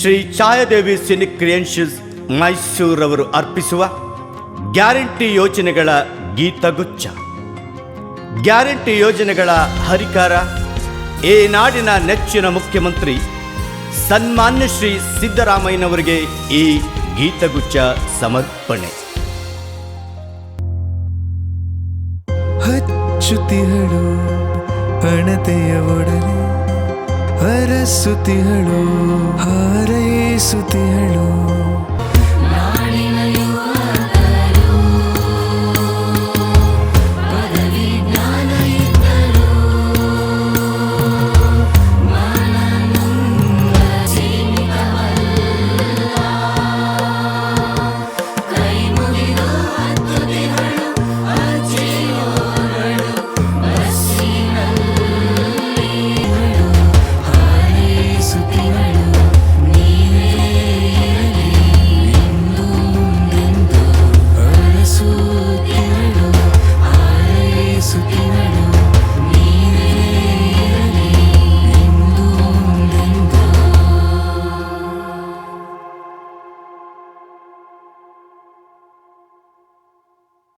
ಶ್ರೀ ಛಾಯಾದೇವಿ ಸಿನಿಕ್ ಕ್ರಿಯನ್ಶಿಸ್ ಮೈಸೂರವರು ಅರ್ಪಿಸುವ ಗ್ಯಾರಂಟಿ ಯೋಜನೆಗಳ ಗೀತಗುಚ್ಛ. ಗ್ಯಾರಂಟಿ ಯೋಜನೆಗಳ ಹರಿಕಾರ, ಈ ನಾಡಿನ ನೆಚ್ಚಿನ ಮುಖ್ಯಮಂತ್ರಿ ಸನ್ಮಾನ್ಯ ಶ್ರೀ ಸಿದ್ದರಾಮಯ್ಯನವರಿಗೆ ಈ ಗೀತಗುಚ್ಛ ಸಮರ್ಪಣೆ. ಹಚ್ಚುತಿಹಳು ಹಣತೆಯ ಒಡನೆ ಹರಸುತಿಹಳು ಹಾರೈಸುತಿಹಳು